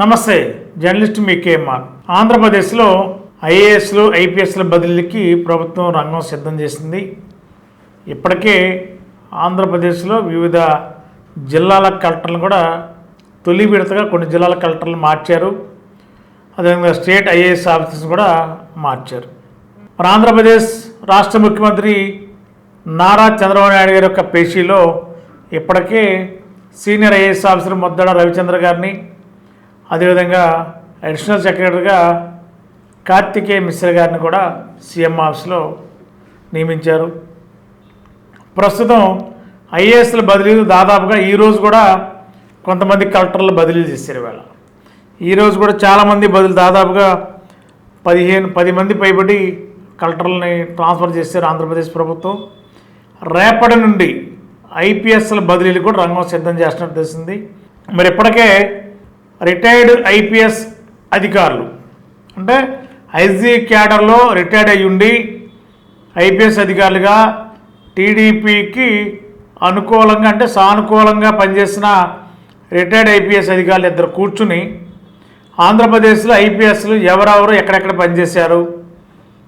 నమస్తే జర్నలిస్ట్ మీ కేఎంఆర్ ఆంధ్రప్రదేశ్లో ఐఏఎస్లు ఐపీఎస్ల బదిలీకి ప్రభుత్వం రంగం సిద్ధం చేసింది. ఇప్పటికే ఆంధ్రప్రదేశ్లో వివిధ జిల్లాల కలెక్టర్లు కూడా తొలి విడతగా కొన్ని జిల్లాల కలెక్టర్లు మార్చారు. అదేవిధంగా స్టేట్ ఐఏఎస్ ఆఫీసర్స్ కూడా మార్చారు. మన ఆంధ్రప్రదేశ్ రాష్ట్ర ముఖ్యమంత్రి నారా చంద్రబాబు నాయుడు గారి యొక్క పేషీలో ఇప్పటికే senior IAS officer Muddada Ravichandra గారిని అదేవిధంగా అడిషనల్ సెక్రటరీగా కార్తికేయ మిశ్ర గారిని కూడా సీఎం ఆఫీస్లో నియమించారు. ప్రస్తుతం ఐఏఎస్ల బదిలీలు దాదాపుగా ఈరోజు కూడా కొంతమంది కలెక్టర్లు బదిలీలు చేశారు ఇవాళ. ఈరోజు కూడా చాలామంది బదులు దాదాపుగా పదిహేను పది మంది పైబడి కలెక్టర్లని ట్రాన్స్ఫర్ చేశారు ఆంధ్రప్రదేశ్ ప్రభుత్వం. రేపటి నుండి ఐపీఎస్ల బదిలీలు కూడా రంగం సిద్ధం చేస్తున్నట్టు తెలిసింది మరి ఇప్పటికే రిటైర్డ్ ఐపీఎస్ అధికారులు. అంటే ఐజీ క్యాడర్లో రిటైర్డ్ అయ్యి ఉండి ఐపీఎస్ అధికారులుగా టీడీపీకి అనుకూలంగా అంటే సానుకూలంగా పనిచేసిన రిటైర్డ్ ఐపీఎస్ అధికారులు ఇద్దరు కూర్చుని ఆంధ్రప్రదేశ్లో ఐపీఎస్లు ఎవరెవరు ఎక్కడెక్కడ పనిచేశారు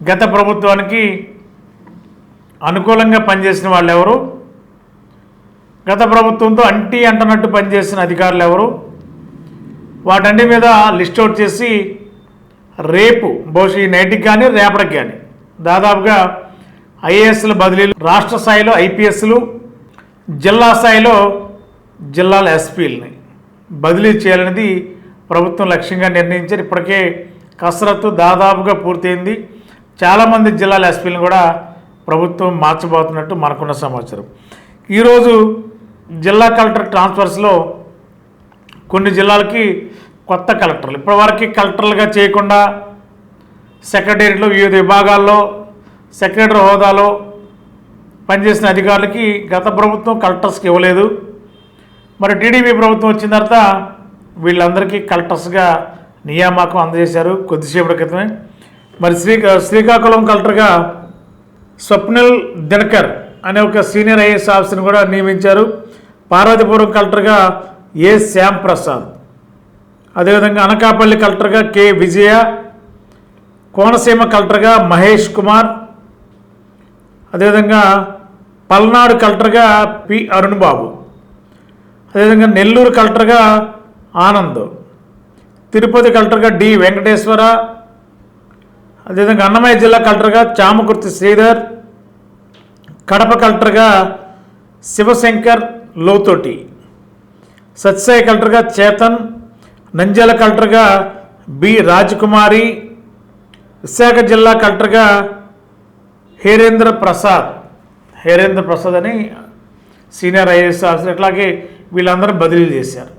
గత ప్రభుత్వానికి అనుకూలంగా పనిచేసిన వాళ్ళు ఎవరు గత ప్రభుత్వంతో అంటీ అంటనట్టు పనిచేసిన అధికారులు ఎవరు వాటన్ని మీద లిస్ట్ అవుట్ చేసి రేపు బహుశా ఈ నైట్కి కానీ రేపటికి కానీ. దాదాపుగా ఐఏఎస్ల బదిలీలు రాష్ట్ర స్థాయిలో ఐపీఎస్లు జిల్లా స్థాయిలో జిల్లాల ఎస్పీలని బదిలీ చేయాలనేది ప్రభుత్వం లక్ష్యంగా నిర్ణయించారు. ఇప్పటికే కసరత్తు దాదాపుగా పూర్తయింది. చాలామంది జిల్లాల ఎస్పీలను కూడా ప్రభుత్వం మార్చబోతున్నట్టు మనకున్న సమాచారం. ఈరోజు జిల్లా కలెక్టర్ ట్రాన్స్ఫర్స్లో కొన్ని జిల్లాలకి కొత్త కలెక్టర్లు. ఇప్పటివరకు కలెక్టర్లుగా చేయకుండా సెక్రటేరియట్లో వివిధ విభాగాల్లో సెక్రటరీ హోదాలో పనిచేసిన అధికారులకి గత ప్రభుత్వం కలెక్టర్స్కి ఇవ్వలేదు. మరి టీడీపీ ప్రభుత్వం వచ్చిన తర్వాత వీళ్ళందరికీ కలెక్టర్స్గా నియామకం అందజేశారు కొద్దిసేపటి క్రితమే. మరి శ్రీ శ్రీకాకుళం కలెక్టర్గా స్వప్నిల్ దినకర్ అనే ఒక సీనియర్ ఐఏఎస్ ఆఫీసర్ని కూడా నియమించారు. పార్వతీపురం కలెక్టర్గా ఏ శ్యామ్ ప్రసాద్. అదేవిధంగా అనకాపల్లి కలెక్టర్గా కె. విజయ కోనసీమ కలెక్టర్గా మహేష్ కుమార్ అదేవిధంగా పల్నాడు కలెక్టర్గా పి. అరుణ్ బాబు అదేవిధంగా నెల్లూరు కలెక్టర్గా ఆనంద్ తిరుపతి కలెక్టర్గా డి. వెంకటేశ్వర అదేవిధంగా అన్నమయ్య జిల్లా కలెక్టర్గా చామకుర్తి శ్రీధర్ కడప కలెక్టర్గా శివశంకర్ లోతోటి సత్యసాయి కలెక్టర్గా చేతన్ నంద్యాల కలెక్టర్గా బి రాజకుమారి విశాఖ జిల్లా కలెక్టర్గా హేరేంద్ర ప్రసాద్. హేరేంద్ర ప్రసాద్ అని సీనియర్ ఐఏఎస్ ఆఫీసర్ ఇట్లాగే వీళ్ళందరూ బదిలీలు చేశారు.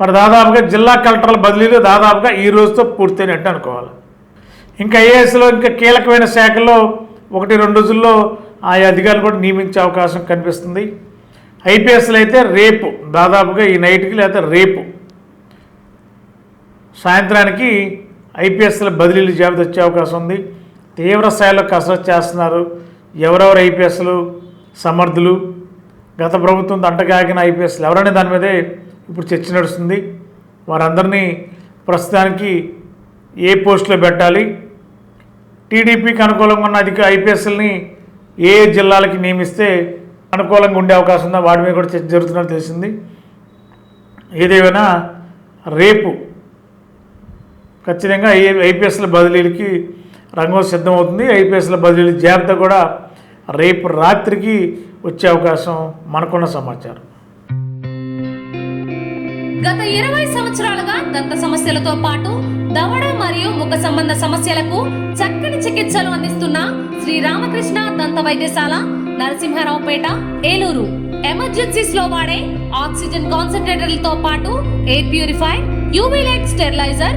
మరి దాదాపుగా జిల్లా కలెక్టర్ల బదిలీలు దాదాపుగా ఈ రోజుతో పూర్తయినట్టు అనుకోవాలి. ఇంకా ఐఏఎస్లో ఇంకా కీలకమైన శాఖల్లో ఒకటి రెండు రోజుల్లో ఆయా అధికారులు కూడా నియమించే అవకాశం కనిపిస్తుంది. ఐపీఎస్లు అయితే రేపు దాదాపుగా ఈ నైట్కి లేకపోతే రేపు సాయంత్రానికి ఐపీఎస్ల బదిలీలు జాబితా వచ్చే అవకాశం ఉంది. తీవ్ర స్థాయిలో కసరత్తు చేస్తున్నారు. ఎవరెవరు ఐపీఎస్లు సమర్థులు? గత ప్రభుత్వం దంటగాగిన ఐపీఎస్లు ఎవరనే దాని మీదే ఇప్పుడు చర్చ నడుస్తుంది. వారందరినీ ప్రస్తుతానికి ఏ పోస్టులో పెట్టాలి? టీడీపీకి అనుకూలంగా ఉన్న అధిక ఐపీఎస్ఎల్ని ఏ ఏ జిల్లాలకి నియమిస్తే అనుకూలంగా ఉండే అవకాశం ఉందో? వాటి మీద కూడా చర్చ జరుగుతున్నట్టు తెలిసింది. ఏదేమైనా రేపు ఖచ్చితంగా ఐ ఐపీఎస్ల బదిలీలకి రంగం సిద్ధమవుతుంది. ఐపీఎస్ల బదిలీల జాబితా కూడా రేపు రాత్రికి వచ్చే అవకాశం మనకున్న సమాచారం. గత ఇరవై సంవత్సరాలుగా దంత సమస్యలతో పాటు దవడ మరియు ముఖ సంబంధ సమస్యలకు చక్కని చికిత్సలు అందిస్తున్న శ్రీ రామకృష్ణ దంత వైద్యశాల నరసింహారావుపేట ఏలూరు. ఎమర్జెన్సీస్లో వాడే ఆక్సిజన్ కాన్సన్ట్రేటర్లతో పాటు air purify UV light steriliser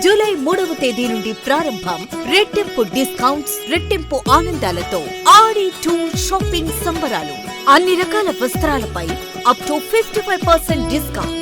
July మూడవ తేదీ నుండి ప్రారంభం రెట్టింపు డిస్కౌంట్స్ రెట్టింపు ఆనందాలతో ఆడి టూర్ షాపింగ్ సంబరాలు. అన్ని రకాల వస్త్రాలపై up to fifty five percent discount